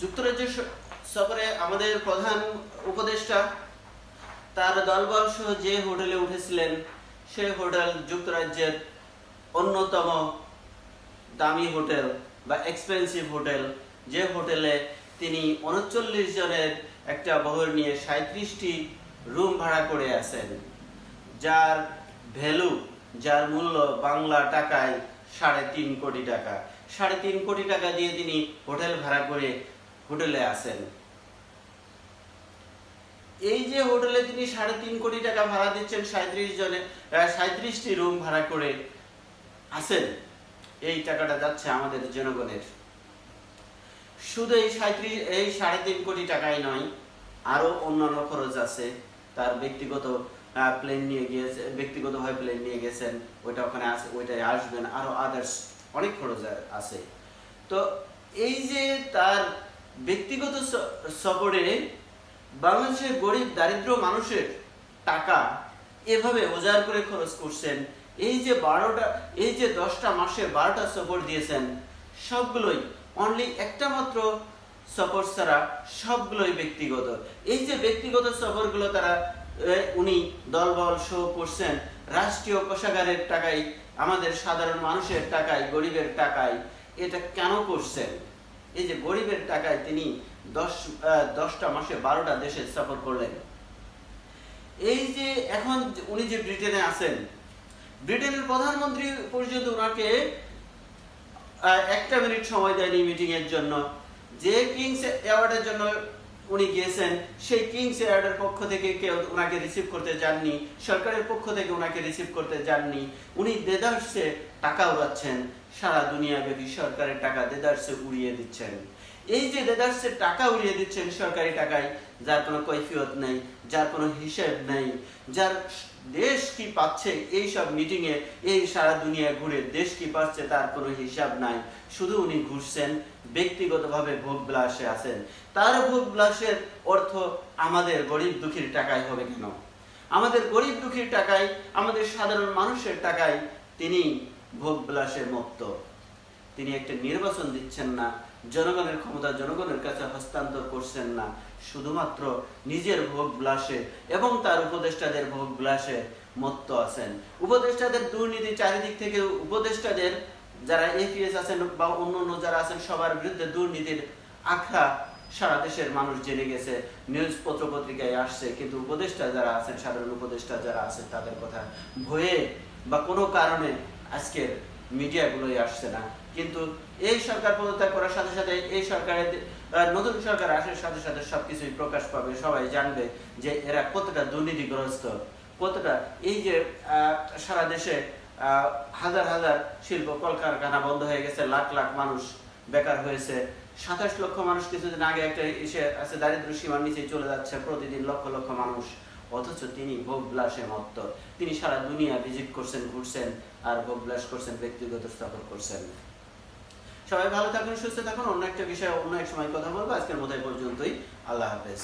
যুক্তরাজ্য সফরে আমাদের প্রধান উপদেষ্টা তার দলবল সহ যে হোটেলে উঠেছিলেন, সে হোটেল যুক্তরাজ্যের অন্যতম দামি হোটেল বা এক্সপেন্সিভ হোটেল, যে হোটেলে তিনি উনচল্লিশ জনের একটা বহর নিয়ে সাঁত্রিশটি রুম ভাড়া করে আছেন, যার ভ্যালু, যার মূল্য বাংলা টাকায় সাড়ে তিন কোটি টাকা। সাড়ে তিন কোটি টাকা দিয়ে তিনি হোটেল ভাড়া করে হোটেলে আছেন এই যে হোটেলে তিনি সাড়ে তিন কোটি টাকা ভাড়া দিচ্ছেন সাঁত্রিশ জনে সাঁত্রিশটি রুম ভাড়া করে আছেন এই টাকাটা যাচ্ছে আমাদের জনগণের। শুধু এই সাঁত্রিশ, এই সাড়ে তিন কোটি টাকাই নয় আরও অন্যান্য খরচ আছে। তার ব্যক্তিগত প্লেন নিয়ে গিয়েছে, ব্যক্তিগতভাবে প্লেন নিয়ে গেছেন, ওইটা ওখানে আছে ওইটাই আসবেন। আরও আদার্স অনেক খরচ আছে। তো এই যে তার ব্যক্তিগত সফরে বাংলাদেশের গরিব, দারিদ্র মানুষের টাকা এভাবে উজাড় করে খরচ করছেন। এই যে বারোটা, এই যে দশটা মাসে বারোটা সফর দিয়েছেন, সবগুলোই অনলি একটা মাত্র সফর ছাড়া সবগুলোই ব্যক্তিগত। এই যে ব্যক্তিগত সফরগুলো তারা উনি দলবল শো করছেন, রাষ্ট্রীয় কোষাগারের টাকায়, আমাদের সাধারণ মানুষের টাকায়, গরিবের টাকায়, এটা কেন করছেন? এই যে গরিবের টাকায় তিনি দশ দশটা মাসে বারোটা দেশে সফর করলেন। এই যে এখন উনি যে ব্রিটেনে আছেন, ব্রিটেনের প্রধানমন্ত্রী পর্যন্ত ওনাকে একটা মিনিট সময় দেয়নি মিটিং এর জন্য। যে কিংস অ্যাওয়ার্ডের জন্য উনি গিয়েছেন, সেই কিংস অ্যাওয়ার্ডের পক্ষ থেকে কেউ ওনাকে রিসিভ করতে যাননি, সরকারের পক্ষ থেকে ওনাকে রিসিভ করতে যাননি। উনি দেদার্সে টাকা উড়াচ্ছেন। সারা দুনিয়া ব্যাপী সরকারের টাকা দেদার্সে উড়িয়ে দিচ্ছেন। এই যে দেদার্সে টাকা উড়িয়ে দিচ্ছেন সরকারি টাকায়, যার কোনো কৈফিয়ত নেই, যার কোনো হিসেব নেই, যার দেশ কি পাচ্ছে, এই সব মিটিং এ এই সারা দুনিয়া ঘুরে দেশ কি পাচ্ছে তার কোনো হিসাব নাই। শুধু উনি ঘুরছেন, ব্যক্তিগতভাবে ভোগ বিলাসে আছেন। তার ভোগ বিলাসের অর্থ আমাদের গরিব দুঃখীর টাকায় হবে কেন? আমাদের গরিব দুঃখীর টাকায়, আমাদের সাধারণ মানুষের টাকায় তিনি ভোগ বিলাসে মুক্ত। তিনি একটা নির্বাচন দিচ্ছেন না, জনগণের ক্ষমতা জনগণের কাছে হস্তান্তর করছেন না, শুধুমাত্র নিজের ভোগ বিলাসে এবং তার উপদেষ্টাদের ভোগ বিলাসে মত্ত আছেন। উপদেষ্টাদের দুর্নীতি চারিদিক থেকে উপদেষ্টাদের যারা এপিএস আছেন বা অন্য অন্য যারা আছেন, সবার বিরুদ্ধে দুর্নীতির আখড়া সারা দেশের মানুষ জেনে গেছে, নিউজ পত্র পত্রিকায় আসছে, কিন্তু উপদেষ্টা যারা আছেন, সাধারণ উপদেষ্টা যারা আছেন, তাদের কথা ভয়ে বা কোনো কারণে আজকের মিডিয়াগুলোই আসছে না। কিন্তু এই সরকার পদত্যাগ করার সাথে সাথে এই সরকারের নতুন সরকার আসার সাথে সাথে সবকিছুই প্রকাশ পাবে। সবাই জানবে যে এরা কতটা দুর্নীতিগ্রস্ত, কতটা এই যে সারা দেশে হাজার হাজার শিল্প কলকারখানা বন্ধ হয়ে গেছে, লাখ লাখ মানুষ বেকার হয়েছে। সাতাশ লক্ষ মানুষ কিছুদিন আগে একটা এসে আছে দারিদ্র সীমার নিচে চলে যাচ্ছে। প্রতিদিন লক্ষ লক্ষ মানুষ অথচ তিনি ভোগবিলাসে মত্ত। তিনি সারা দুনিয়া ভিজিট করছেন, ঘুরছেন আর ভোগবিলাস করছেন, ব্যক্তিগত স্থাপন করছেন। সবাই ভালো থাকুন, সুস্থ থাকুন। অন্য একটা বিষয়ে, অন্য এক সময় কথা বলব। আজকের মতো পর্যন্তই। আল্লাহ হাফেজ।